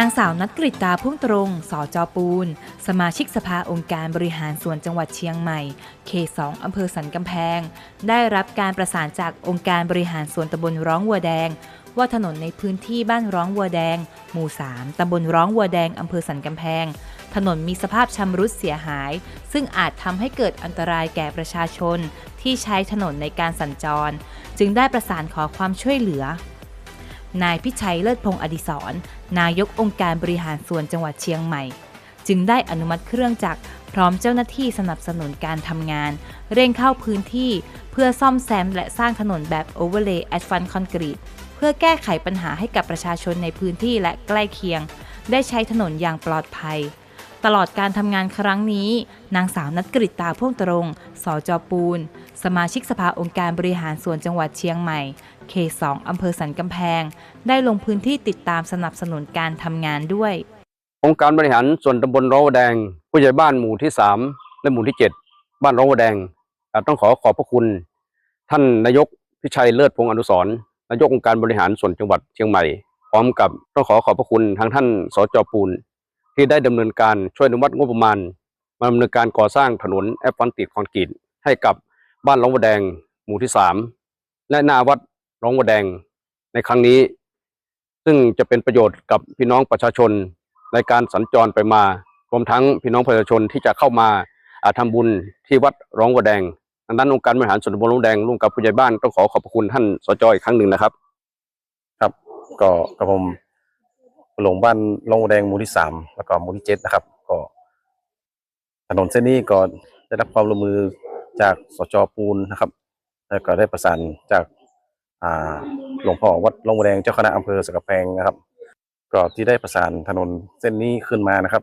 นางสาวนัดกริตาพุ่งตรง สจปูน สมาชิกสภาองค์การบริหารส่วนจังหวัดเชียงใหม่ เขต2อำเภอสันกำแพง ได้รับการประสานจากองค์การบริหารส่วนตำบลร้องวัวแดง ว่าถนนในพื้นที่บ้านร้องวัวแดง หมู่ 3ตำบลร้องวัวแดงอำเภอสันกำแพง ถนนมีสภาพชำรุดเสียหาย ซึ่งอาจทำให้เกิดอันตรายแก่ประชาชน ที่ใช้ถนนในการสัญจร จึงได้ประสานขอความช่วยเหลือ นายพิชัยเลิศพงศ์อดิศรนายกองค์การบริหารส่วนจังหวัดเชียงใหม่ จึงได้อนุมัติเครื่องจักรพร้อมเจ้าหน้าที่สนับสนุนการทำงาน เร่งเข้าพื้นที่เพื่อซ่อมแซมและสร้างถนนแบบ Overlay Asphalt Concrete เพื่อแก้ไขปัญหาให้กับประชาชนในพื้นที่และใกล้เคียง ได้ใช้ถนนอย่างปลอดภัย ตลอดการทำงานครั้งนี้ นางสาวนัดกริตาพ่วงตรงสจปูน สมาชิกสภาองค์การบริหารส่วนจังหวัดเชียงใหม่ เขต2อำเภอสันกำแพง ได้ลงพื้นที่ติดตามสนับสนุนการทำงานด้วย องค์การบริหารส่วนตำบลร้องวแดง ผู้ใหญ่บ้านหมู่ที่สามและหมู่ที่เจ็ดบ้านร้องวแดง ต้องขอขอบพระคุณ ท่านนายกพิชัยเลิศพงศ์อนุสรนายกองค์การบริหารส่วนจังหวัดเชียงใหม่ พร้อมกับต้องขอขอบพระคุณทางท่านสจปูน ที่ได้ดำเนินการช่วยอนุมัติงบประมาณมาดำเนินการก่อสร้างถนนแอปฟันติดคอนกรีตให้กับบ้านร้องวแดงหมู่ที่สามและนาวัด ร้องวแดงในครั้งนี้ ซึ่งจะเป็นประโยชน์กับพี่น้องประชาชนในการสัญจรไปมารวมทั้งพี่น้องประชาชนที่จะเข้ามาอ่าทำบุญที่วัดร้องวัวแดงดังนั้นองค์การบริหารส่วนตำบลร้องแดงร่วมกับผู้ใหญ่บ้านต้องขอขอบพระคุณท่านสจอีกครั้งหนึ่งนะครับ ครับ ก็กับผมหลงบ้านลงวัวแดงหมู่ที่สามแล้วก็หมู่ที่เจ็ดนะครับ ก็ถนนเส้นนี้ก็ได้รับความร่วมมือจากสจปูนนะครับ แล้วก็ได้ประสานจาก หลวงพ่อวัดลงแดงเจ้าคณะอำเภอสกกำแพงนะครับ ก็ที่ได้ประสานถนนเส้นนี้ขึ้นมานะครับ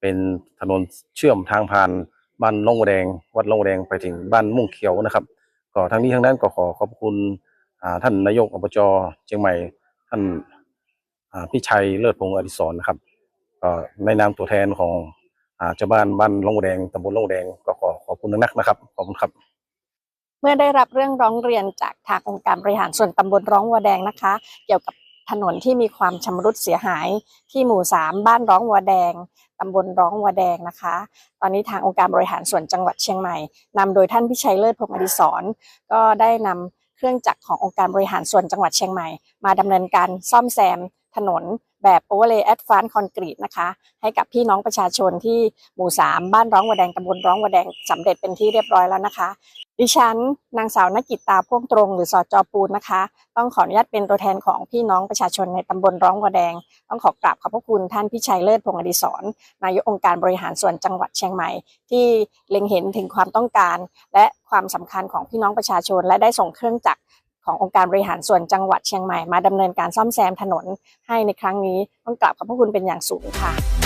เป็นถนนเชื่อมทางผ่านบ้านลงแดง วัดลงแดงไปถึงบ้านมุ่งเขียวนะครับ ก็ทั้งนี้ทั้งนั้นก็ขอขอบคุณท่านนายกอบจเชียงใหม่ ท่านพี่ชัยเลิศพงศ์อดิศรนะครับก็ในนามตัวแทนของอาเจ้าบ้านบ้านลงแดงตำบลลงแดงก็ขอขอบคุณนักนะครับขอบคุณครับ มื่อได้รับเรื่องร้องเรียนจากทางองค์การบริหารส่วนตำบลร้องวัวแดงนะคะ เกี่ยวกับถนนที่มีความชำรุดเสียหายที่หมู่ 3 บ้านร้องวัวแดงตำบลร้องวัวแดงนะคะ ตอนนี้ทางองค์การบริหารส่วนจังหวัดเชียงใหม่นำโดยท่านพิชัยเลิศพงศ์อดิศรก็ได้นำเครื่องจักรขององค์การบริหารส่วนจังหวัดเชียงใหม่ มาดำเนินการซ่อมแซมถนน แบบ Overlay Advanced Concrete นะคะ ให้กับพี่น้องประชาชนที่หมู่ 3 บ้านร้องวัวแดงตำบลร้องวัวแดงสำเร็จเป็นที่เรียบร้อยแล้วนะคะ ดิฉัน นางสาวนกิตตาพ่วงตรงหรือสอจอปูนนะคะ ต้องขออนุญาตเป็นตัวแทนของพี่น้องประชาชนในตำบลร้องวัวแดง ต้องขอกราบขอบพระคุณท่านพิชัยเลิศพงศ์อดิศรนายกองค์การบริหารส่วนจังหวัดเชียงใหม่ ที่เล็งเห็นถึงความต้องการ และความสำคัญของพี่น้องประชาชน และได้ส่งเครื่องจักร ขององค์การบริหารส่วนจังหวัดเชียงใหม่มาดำเนินการซ่อมแซมถนนให้ในครั้งนี้ต้องกราบขอบพระคุณเป็นอย่างสูงค่ะ